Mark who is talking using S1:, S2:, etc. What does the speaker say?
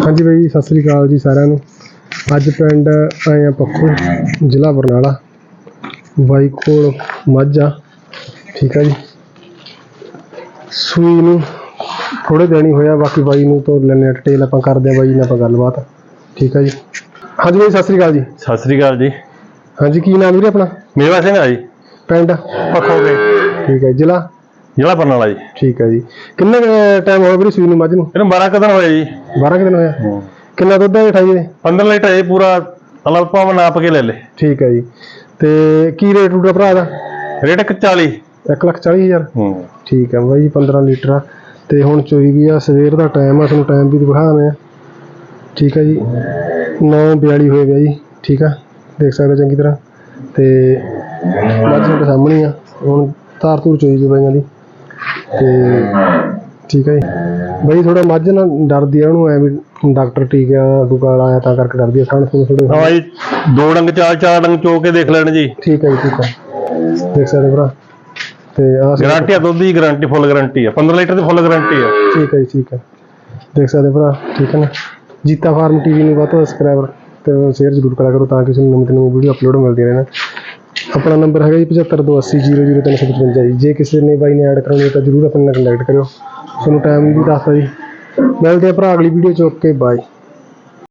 S1: ਹਾਂਜੀ ਬਾਈ ਜੀ, ਸਤਿ ਸ੍ਰੀ ਅਕਾਲ ਜੀ ਸਾਰਿਆਂ ਨੂੰ। ਅੱਜ ਪਿੰਡ ਆਏ ਆ ਪੱਖੋ ਜ਼ਿਲ੍ਹਾ ਬਰਨਾਲਾ ਬਾਈ ਕੋਲ ਮੱਝ ਆ ਠੀਕ ਆ ਜੀ। ਸੂਈ ਨੂੰ ਥੋੜੇ ਦਿਨ ਹੀ ਹੋਇਆ ਬਾਕੀ ਬਾਈ ਨੂੰ ਤੋਂ ਲੈਣੇ ਡਿਟੇਲ ਆਪਾਂ ਕਰਦੇ ਆ ਬਾਈ ਨਾਲ ਆਪਾਂ ਗੱਲਬਾਤ ਠੀਕ ਆ ਜੀ। ਹਾਂਜੀ ਬਾਈ ਸਤਿ ਸ੍ਰੀ ਅਕਾਲ ਜੀ।
S2: ਸਤਿ ਸ੍ਰੀ ਅਕਾਲ ਜੀ।
S1: ਹਾਂਜੀ ਕੀ ਨਾਮ ਵੀਰੇ ਆਪਣਾ?
S2: ਮੇਵਾ ਸਿੰਘ ਆ ਜੀ।
S1: ਪਿੰਡ?
S2: ਪੱਖੋਗੇ
S1: ਠੀਕ ਹੈ ਜ਼ਿਲ੍ਹਾ?
S2: ਜ਼ਿਲ੍ਹਾ ਬਰਨਾਲਾ ਜੀ।
S1: ਠੀਕ ਹੈ ਜੀ। ਕਿੰਨਾ ਟਾਈਮ ਹੋਇਆ ਵੀਰੇ ਸੂਈ ਨੂੰ ਮੱਝ ਨੂੰ?
S2: ਇਹਨੂੰ 12 ਕਦਨ ਹੋਇਆ ਜੀ।
S1: 12 ਕੁ ਦਿਨ ਹੋਇਆ। ਕਿੰਨਾ ਦੁੱਧ ਹੈ ਠਾਈ ਦੇ
S2: 15 ਲੀਟਰ ਇਹ ਪੂਰਾ। ਅਲੱਗ ਭਾਵੇਂ ਨਾਪ ਕੇ ਲੈ ਲੈ
S1: ਠੀਕ ਹੈ ਜੀ। ਤੇ ਕੀ ਰੇਟ ਰੂਟ ਭਰਾ ਦਾ?
S2: ਰੇਟ ਇੱਕ 40
S1: ਇੱਕ ਲੱਖ ਚਾਲੀ ਹਜ਼ਾਰ।
S2: ਹੂੰ।
S1: ਠੀਕ ਹੈ ਬਾਈ 15 ਲੀਟਰ ਤੇ ਹੁਣ ਚੋਈ ਵੀ ਆ ਸਵੇਰ ਦਾ ਟਾਈਮ ਆ ਤੁਹਾਨੂੰ ਟਾਈਮ ਵੀ ਦਿਖਾ ਦਿੰਦੇ ਆ। ਠੀਕ ਹੈ ਜੀ। 9:42 ਹੋਏ ਗਿਆ ਜੀ। ਠੀਕ ਆ। ਦੇਖ ਸਕਦੇ ਚੰਗੀ ਤਰ੍ਹਾਂ। ਤੇ ਮੱਝ ਤੁਹਾਡੇ ਸਾਹਮਣੇ ਆ। ਹੁਣ ਧਾਰ ਧੂਰ ਚੋਈ ਜੀ ਬਾਈਆਂ ਦੀ। ਤੇ ਠੀਕ ਹੈ ਜੀ। ਬਾਈ ਥੋੜਾ ਮੱਝ ਨਾ ਡਰਦੀ ਆ ਉਹਨੂੰ ਐ ਵੀ ਡਾਕਟਰ ਟੀਕਾ ਟੂਕਾ ਲਾਇਆ ਤਾਂ ਕਰਕੇ ਡਰਦੀ ਆ ਖਾਣ ਖੂਣ ਥੋੜੇ
S2: ਹਾਂ ਜੀ ਦੋ ਡੰਗ ਚਾਰ ਚਾਰ ਡੰਗ ਚੋ ਕੇ ਦੇਖ ਲੈਣ ਜੀ।
S1: ਠੀਕ ਹੈ ਜੀ ਠੀਕ ਹੈ ਦੇਖ ਸਕਦੇ ਭਰਾ। ਤੇ ਆ
S2: ਗਾਰੰਟੀ ਆ ਦੁੱਧ ਦੀ ਗਾਰੰਟੀ ਫੁੱਲ ਗਾਰੰਟੀ ਆ। 15 ਲੀਟਰ ਦੀ ਫੁੱਲ ਗਾਰੰਟੀ ਆ।
S1: ਠੀਕ ਹੈ ਜੀ ਠੀਕ ਹੈ ਦੇਖ ਸਕਦੇ ਭਰਾ ਠੀਕ ਹੈ ਨਾ। ਜੀਤਾ ਫਾਰਮ ਟੀਵੀ ਨੂੰ ਵੱਧ ਤੋਂ ਸਬਸਕ੍ਰਾਈਬਰ ਤੇ ਸ਼ੇਅਰ ਜ਼ਰੂਰ ਕਰਿਆ ਕਰੋ ਤਾਂ ਕਿ ਤੁਹਾਨੂੰ ਨਵੀਂ ਨਵੀਂ ਵੀਡੀਓ ਅਪਲੋਡ ਮਿਲਦੀਆਂ ਰਹਿਣ ਆਪਣਾ ਨੰਬਰ ਹੈਗਾ ਜੀ 7528000355 ਜੀ। ਜੇ ਕਿਸੇ ਨੇ ਬਾਈ ਨੇ ਐਡ ਕਰਾਉਣੀ ਹੈ ਤਾਂ ਜ਼ਰੂਰ ਆਪਣੇ ਨਾਲ ਕੰਟੈਕਟ ਕਰਿਓ। ਤੁਹਾਨੂੰ ਟਾਈਮ ਵੀ ਦੱਸਦਾ ਜੀ। ਮਿਲਦੇ ਆ ਭਰਾ ਅਗਲੀ ਵੀਡੀਓ ਚ, ਓਕੇ ਬਾਏ